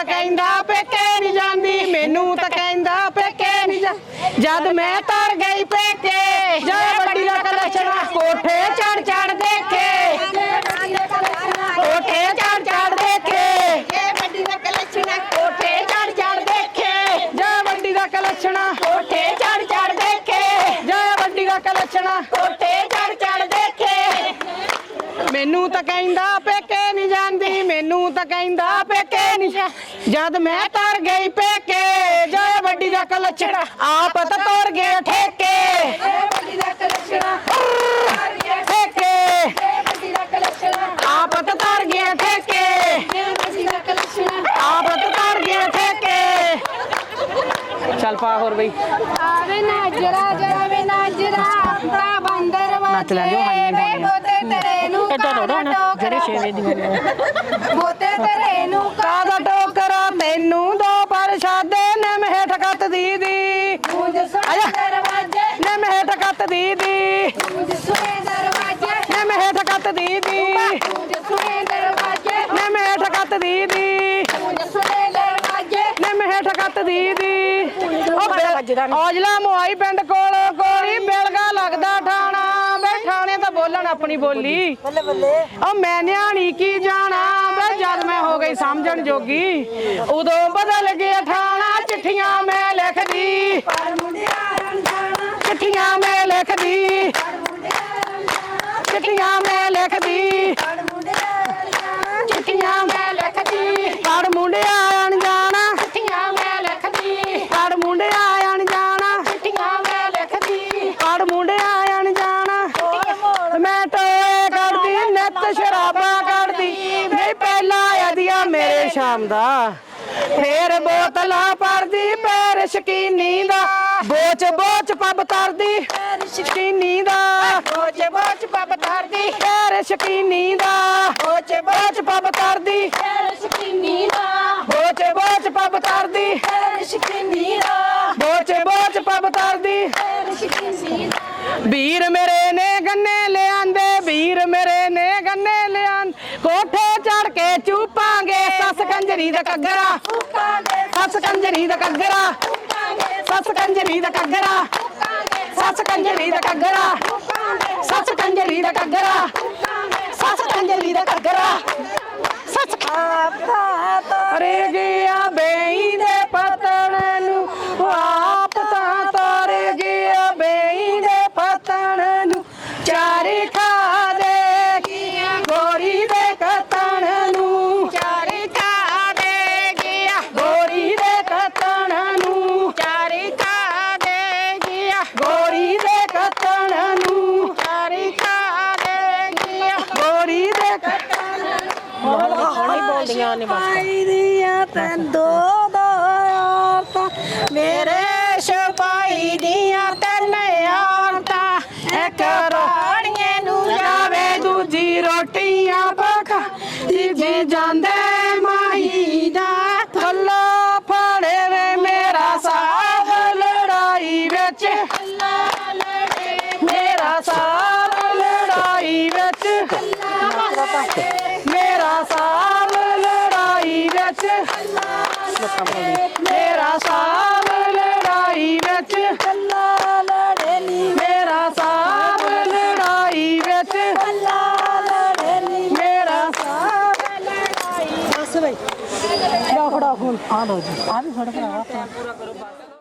ਤਾਂ ਕਹਿੰਦਾ ਪੇਕੇ ਨਹੀਂ ਜਾਂਦੀ ਮੈਨੂੰ ਤਾਂ ਕਹਿੰਦਾ ਪੇਕੇ ਨਹੀਂ ਜਾ ਜਦ ਮੈਂ ਤਰ ਗਈ ਪੇਕੇ ਜਾ ਵੱਡੀ ਦਾ ਕਲਚਣਾ ਕੋਠੇ ਚੜ ਚੜ ਦੇਖੇ। ਕੋਠੇ ਚੜ ਚੜ ਦੇਖੇ। ਵੱਡੀ ਦਾ ਕਲੈਕਸ਼ਨ ਕੋਠੇ ਚੜ ਚੜ ਦੇਖੇ। ਜਾ ਵੱਡੀ ਦਾ ਕਲਚਣਾ ਕੋਠੇ ਚੜ ਚੜ ਦੇਖੇ। ਜਾ ਵੱਡੀ ਦਾ ਕਲਚਣਾ ਕੋਠੇ ਚੜ ਚੜ ਦੇਖੇ ਮੈਨੂੰ ਤਾਂ ਕਹਿੰਦਾ ਪੇਕੇ ਨਹੀਂ ਜਾਂਦੀ ਮੈਨੂੰ ਤਾਂ ਕਹਿੰਦਾ ਪੇਕੇ ਨਹੀਂ ਜਾ- ਜਦ ਮੈਂ ਤਰ ਗਈ ਪੇਕੇ ਜਾ ਵੱਡੀ ਦਾ ਕਲਚਣਾ ਆਪ ਤਾਂ ਤੋਰ ਗਿਆ ਠੇਕੇ। ਠੇਕੇ। ਵੱਡੀ ਦਾ ਕਲੈਕਸ਼ਨ ਆਪ ਤਾਂ ਤਰ ਗਿਆ ਠੇਕੇ। ਵੱਡੀ ਦਾ ਕਲੈਕਸ਼ਨ ਆਪ ਤਾਂ ਤਰ ਗਿਆ ਠੇਕੇ। ਚੱਲ ਪਾ ਹੋਰ ਬਈ। ਆਵੇ ਨਾਜਰਾ ਜਰਾ ਵੇ ਨਾਜਰਾ ਤਾ ਬੰਦਰ ਨੱਚ ਲੈ ਜੋ ਹਾਈਆਂ ਵੇ। ਬੋਤੇ ਤੇਰੇ ਨੂੰ ਇੱਦਾਂ ਥੋੜ੍ਹਾ ਨਾ, ਜਿਹੜੇ ਛੇਵੇਂ ਦੀਆਂ ਨੇ। ਬੋਤੇ ਤੇਰੇ ਨੂੰ ਕਾਦਾ ਟੋਕਰਾ? ਤੈਨੂੰ ਦੋ ਪਰਸ਼ਾਦੇ ਨੇ ਮਹੇਠ ਕੱਤ ਦੀਦੀ। ਗੂੰਜ ਸੁਣੇ ਆਜਾ। ਦਰਵਾਜੇ। ਨੇ ਮਹੇਠ ਕੱਤ ਦੀਦੀ। ਗੂੰਜ ਸੁਣੇ ਦਰਵਾਜੇ। ਨੇ ਮਹੇਠ ਕੱਤ ਦੀਦੀ। ਗੂੰਜ ਸੁਣੇ ਦਰਵਾਜੇ। ਨੇ ਮਹੇਠ ਕੱਤ ਦੀਦੀ। ਗੂੰਜ ਸੁਣੇ ਦਰਵਾਜੇ। ਨੇ ਮਹੇਠ ਕੱਤ ਦੀਦੀ। ਉਹ ਔਜਲਾ ਮੋਹਾਈ ਪਿੰਡ ਕੋਲ ਕੋਲੀ ਬਿਲਗਾ ਲੱਗਦਾ ਠਾਣਾ। ਆਪਣੀ ਬੋਲੀ। ਬੱਲੇ ਬੱਲੇ। ਉਹ ਮੈਂ ਨਿਆਣੀ ਕੀ ਜਾਣਾ? ਬੇ ਜਦ ਮੈਂ ਹੋ ਗਈ ਸਮਝਣ ਜੋਗੀ। ਉਦੋਂ ਬਦਲ ਗਿਆ ਠਾਣਾ ਚਿੱਠੀਆਂ ਮੈਂ ਲਿਖਦੀ। ਪਰ ਮੁੰਡਿਆ ਚਿੱਠੀਆਂ ਮੈਂ ਲਿਖਦੀ। ਚਿੱਠੀਆਂ ਮੈਂ ਲਿਖਦੀ। ਸ਼ਰਾਬਾਂ ਕੱਢਦੀ ਨਹੀਂ ਪਹਿਲਾਂ ਆਦੀਆਂ ਮੇਰੇ ਸ਼ਾਮ ਦਾ ਫੇਰ ਬੋਤਲਾਂ ਪਰਦੀ ਪੈਰ ਸ਼ਕੀਨੀ ਦਾ ਬੋਚ ਬੋਚ ਪੱਬ ਤਰਦੀ ਸ਼ਕੀਨੀ ਦਾ ਬੋਚ ਬੋਚ ਪੱਬ ਧਰਦੀ ਪੈਰ ਸ਼ਕੀਨੀ ਦਾ ਬੋਚ ਬੋਚ ਪੱਬ ਤਰਦੀ ਫੇਰ ਸ਼ਕੀਨੀ ਦਾ ਬੋਚ ਬੋਚ ਪੱਬ ਤਰਦੀ ਫੇਰ ਸ਼ਕੀਨੀ ਦਾ ਬੋਚ ਬੋਚ ਪੱਬ ਤਰਦੀ ਫੇਰ ਸ਼ਕੀਨੀ ਦਾ ਵੀਰ ਮੇਰੇ ਕੋਠੇ ਚੜ ਕੇ ਚੂਪਾਂਗੇ ਸੱਸ ਕੰਜਰੀ ਦਾ ਕੱਗਰਾ ਸੱਸ ਕੰਜਰੀ ਦਾ ਕੱਗਰਾ ਸੱਸ ਕੰਜਰੀ ਦਾ ਕੱਗਰਾ ਸੱਸ ਕੰਜਰੀ ਦਾ ਕੱਗਰਾ ਸੱਸ ਕੰਜਰੀ ਦਾ ਕੱਗਰਾ ਸੱਸ ਕੰਜਰੀ ਦਾ ਕੱਗਰਾ ਸੱਸ ਅਰੇ ਗਿਆ ਬੇਈ ਦੇ ਗੋਰੀ ਦੇ ਬੋਲਦੀਆਂ ਨੇ ਪਾਈ ਦੀਆਂ ਤੈਨ ਦੋ ਦੋ ਔਰਤਾਂ ਮੇਰੇ ਸਿਪਾਹੀ ਦੀਆਂ ਤੈਨ ਔਰਤਾਂ ਇੱਕ ਰਾਣੀਏ ਨੂੰ ਜਾਵੇ ਦੂਜੀ ਰੋਟੀਆਂ ਪਕਾ ਤੀਜੀ ਜਾਂਦੇ ਮੇਰਾ ਸਾਥ ਲੜਾਈ ਵਿੱਚ। ਮੇਰਾ ਸਾਥ ਲੜਾਈ ਵਿੱਚ। ਕੱਲਾ ਲੜੇ ਨੀ ਮੇਰਾ ਸਾਥ ਲੜਾਈ ਵਿੱਚ। ਕੱਲਾ ਲੜੇ ਨੀ ਮੇਰਾ ਸਾਥ ਬਸ ਬਈ। ਫੜਾ ਫੜਾ ਫੋਨ। ਆ ਲੋ ਜੀ। ਆ ਵੀ ਫੜ ਭਰਾਵਾ।